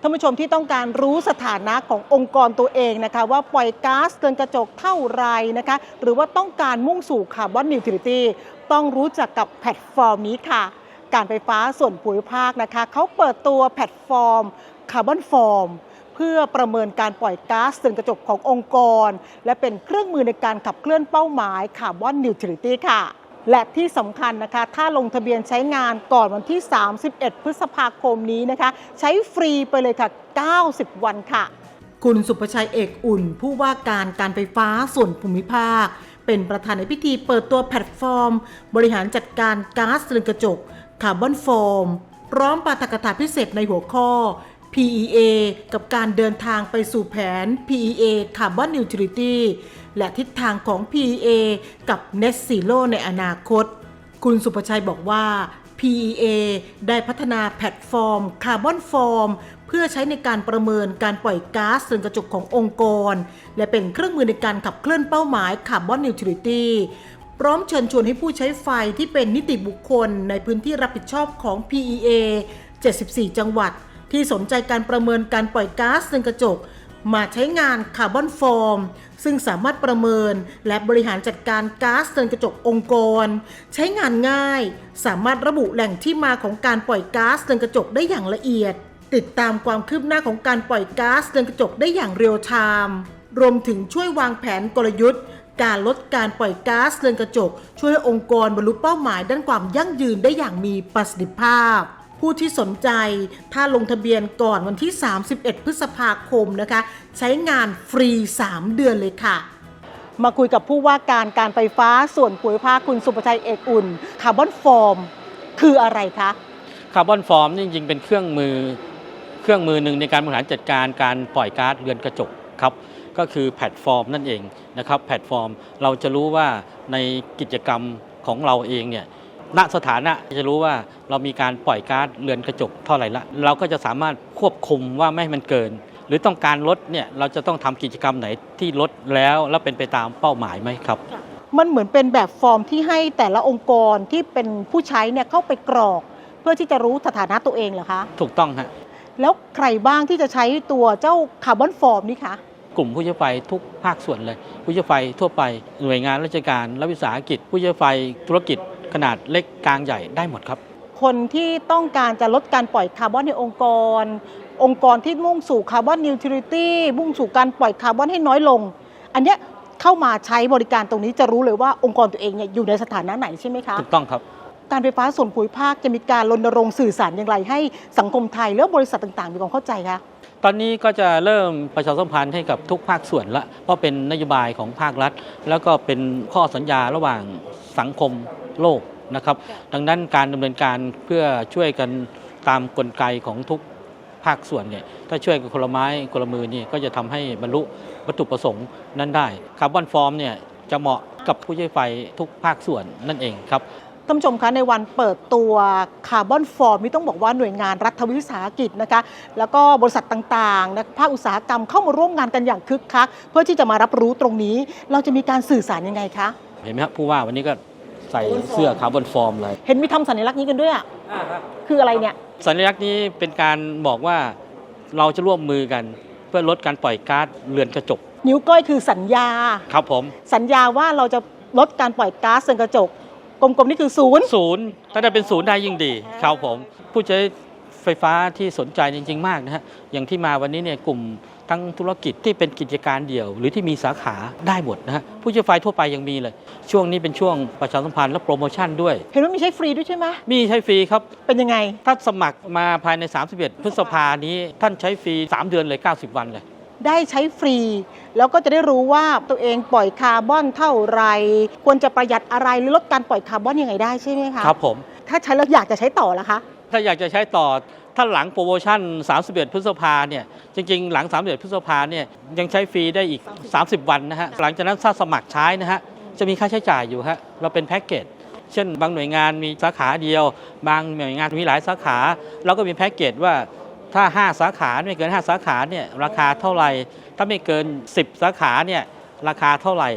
ท่านผู้ชมที่ต้องการรู้สถานะขององค์กรตัวเองนะคะ ว่าปล่อยก๊าซเรือนกระจกเท่าไรนะคะ หรือว่าต้องการมุ่งสู่คาร์บอนนิวทริตี้ต้องรู้จักกับแพลตฟอร์มนี้ค่ะ การไฟฟ้าส่วนภูมิภาคนะคะเขาเปิดตัวแพลตฟอร์มคาร์บอนฟอร์มเพื่อประเมินการปล่อยก๊าซเรือนกระจกขององค์กร และเป็นเครื่องมือในการขับเคลื่อนเป้าหมายคาร์บอนนิวทริตี้ค่ะ และที่สำคัญนะคะ ถ้าลงทะเบียนใช้งานก่อนวันที่ 31 พฤษภาคมนี้นะคะ ใช้ฟรีไปเลยค่ะ 90 วันค่ะ คุณสุประชัยเอกอุ่น ผู้ว่าการการไฟฟ้าส่วนภูมิภาค เป็นประธานในพิธีเปิดตัวแพลตฟอร์ม บริหารจัดการก๊าซเรือนกระจกคาร์บอนฟอร์มพร้อมปาฐกถาพิเศษในหัวข้อ PEA กับการเดินทางไปสู่แผน PEA Carbon Neutrality และทิศทางของ PEA กับ Net Zero ในอนาคต คุณสุประชัยบอกว่า PEA ได้พัฒนาแพลตฟอร์ม Carbon Form เพื่อใช้ในการประเมินการปล่อยก๊าซเรือนกระจกขององค์กร และเป็นเครื่องมือในการขับเคลื่อนเป้าหมาย Carbon Neutrality พร้อมเชิญชวนให้ผู้ใช้ไฟที่เป็นนิติบุคคลในพื้นที่รับผิดชอบของ PEA 74 จังหวัด ที่สนใจการประเมินการปล่อยก๊าซเรือนกระจก มาใช้งานคาร์บอนฟอร์ม ซึ่งสามารถประเมินและบริหารจัดการก๊าซเรือนกระจกองค์กร ใช้งานง่าย สามารถระบุแหล่งที่มาของการปล่อยก๊าซเรือนกระจกได้อย่างละเอียด ติดตามความคืบหน้าของการปล่อยก๊าซเรือนกระจกได้อย่างเรียลไทม์รวมถึงช่วยวางแผนกลยุทธ์ การลดการปล่อยก๊าซเรือนกระจก ช่วยให้องค์กรบรรลุเป้าหมายด้านความยั่งยืนได้อย่างมีประสิทธิภาพ ผู้ที่สนใจถ้าลงทะเบียนก่อนวันที่ 31 พฤษภาคมนะคะ ใช้งานฟรี 3 เดือนเลยค่ะ มาคุยกับผู้ว่าการการไฟฟ้าส่วนภูมิภาคคุณสุประชัยเอกอุ่นคาร์บอนฟอร์มคืออะไรคะคาร์บอนฟอร์มนี่จริงๆ เป็นเครื่องมือเครื่องมือหนึ่งในการบริหารจัดการการปล่อยก๊าซเรือนกระจกครับก็คือแพลตฟอร์มนั่นเองนะครับแพลตฟอร์มเราจะรู้ว่าในกิจกรรมของเราเองเนี่ย ณสถานะจะรู้ว่าเรามีการปล่อยก๊าซเรือนกระจกเท่าไหร่ละ เราก็จะสามารถควบคุมว่าไม่ให้มันเกิน หรือต้องการลดเนี่ยเราจะต้องทำกิจกรรมไหนที่ลดแล้ว แล้วเป็นไปตามเป้าหมายไหมครับ มันเหมือนเป็นแบบฟอร์มที่ให้แต่ละองค์กรที่เป็นผู้ใช้เนี่ยเข้าไปกรอก เพื่อที่จะรู้สถานะตัวเองเหรอคะ ถูกต้องฮะแล้วใครบ้างที่จะใช้ตัวเจ้าคาร์บอนฟอร์มนี่คะกลุ่มผู้ใช้ไฟทุกภาคส่วนเลย ผู้ใช้ไฟทั่วไปหน่วยงานราชการรัฐวิสาหกิจ ผู้ใช้ไฟธุรกิจ ขนาดเล็กกลางใหญ่ได้หมดครับ คนที่ต้องการจะลดการปล่อยคาร์บอนในองค์กร องค์กรที่มุ่งสู่คาร์บอนนิวทริตี้มุ่งสู่การปล่อยคาร์บอนให้น้อยลง อันเนี้ยเข้ามาใช้บริการตรงนี้จะรู้เลยว่าองค์กรตัวเองเนี่ยอยู่ในสถานะไหนใช่ไหมคะถูกต้องครับการไฟฟ้าส่วนภูมิภาคจะมีการรณรงค์สื่อสารอย่างไร ให้สังคมไทยและบริษัทต่างๆ มีความเข้าใจคะตอนนี้ก็จะเริ่มประชาสัมพันธ์ให้กับทุกภาคส่วนละเพราะเป็นนโยบายของภาครัฐ แล้วก็เป็นข้อสัญญาระหว่างสังคม โลกนะครับ ดังนั้นการดำเนินการเพื่อช่วยกันตามกลไกของทุกภาคส่วนเนี่ยถ้าช่วยกันคนละไม้คนละมือนี่ก็จะทำให้บรรลุวัตถุประสงค์นั้นได้คาร์บอนฟอร์มเนี่ยจะเหมาะกับผู้ใช้ไฟทุกภาคส่วนนั่นเองครับท่านผู้ชมคะในวันเปิดตัวคาร์บอนฟอร์มนี่ต้องบอกว่าหน่วยงานรัฐวิสาหกิจนะคะแล้วก็บริษัทต่างๆนะภาคอุตสาหกรรมเข้ามาร่วมงานกันอย่างคึกคัก เพื่อที่จะมารับรู้ตรงนี้ เราจะมีการสื่อสารยังไงคะเห็นไหมครับผู้ว่าวันนี้ก็ ใส่เสื้อคาร์บอนฟอร์มเลย เห็นมีทำสัญลักษณ์นี้กันด้วยอะคืออะไรเนี่ย สัญลักษณ์นี้เป็นการบอกว่าเราจะร่วมมือกัน เพื่อลดการปล่อยก๊าซเรือนกระจก นิ้วก้อยคือสัญญา ครับผม สัญญาว่าเราจะลดการปล่อยก๊าซเรือนกระจก กลมๆนี่คือศูนย์ศูนย์ถ้าได้เป็นศูนย์ได้ยิ่งดี ครับผม ผู้ใช้ ไฟฟ้าที่สนใจจริง ๆ มากนะฮะอย่างที่มาวันนี้เนี่ยกลุ่มทั้งธุรกิจที่เป็นกิจการเดี่ยว หรือที่มีสาขาได้หมดนะฮะผู้ใช้ไฟทั่วไปยังมีเลย ช่วงนี้เป็นช่วงประชาสัมพันธ์และโปรโมชั่นด้วย เห็นว่ามีใช้ฟรีด้วยใช่ไหมมีใช้ฟรีครับ เป็นยังไง ถ้าสมัครมาภายใน 31 พฤษภานี้ท่านใช้ฟรี 3 เดือนเลย 90 วันเลย ได้ใช้ฟรี แล้วก็จะได้รู้ว่าตัวเองปล่อยคาร์บอนเท่าไหรควรจะประหยัดอะไรหรือลดการปล่อยคาร์บอนยังไงได้ใช่ไหมคะครับผมถ้าใช้แล้วอยากจะใช้ต่อละคะ ถ้าอยากจะใช้ต่อถ้าหลังโปรโมชั่น 31 พฤษภาเนี่ยจริงๆ หลัง 31 พฤษภาเนี่ยยังใช้ฟรีได้อีก 30 วันนะฮะหลังจากนั้นถ้าสมัครใช้นะฮะจะมีค่าใช้จ่ายอยู่ฮะเราเป็นแพ็กเกจเช่น บางหน่วยงานมีสาขาเดียว บางหน่วยงานมีหลายสาขา เราก็มีแพ็กเกจว่าถ้า 5 สาขาไม่เกิน 5 สาขาเนี่ยราคาเท่าไหร่ถ้าไม่เกิน 10 สาขาเนี่ยราคาเท่าไหร่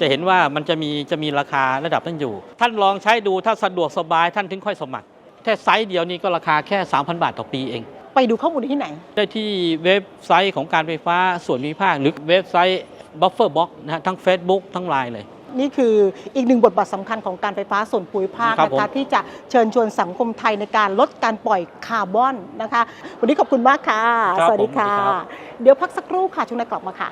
จะเห็นว่ามันจะมีจะมีราคาระดับนั้นอยู่ ท่านลองใช้ดูถ้าสะดวกสบายท่านถึงค่อยสมัคร แค่ไซส์เดียวนี้ก็ราคาแค่ 3,000 บาทต่อปีเอง ไปดูข้อมูลที่ไหน ได้ที่เว็บไซต์ของการไฟฟ้าส่วนภูมิภาค หรือเว็บไซต์ Buffer Box นะฮะทั้ง Facebook ทั้ง Line เลย นี่คืออีกหนึ่งบทบาทสำคัญของการไฟฟ้าส่วนภูมิภาคครับนะผม คะที่จะเชิญชวนสังคมไทยในการลดการปล่อยคาร์บอนนะคะ วันนี้ขอบคุณมากค่ะ ครับสวัสดีผมค่ะสวัสดีครับ เดี๋ยวพักสักครู่ค่ะช่วงหน้ากลับมาค่ะ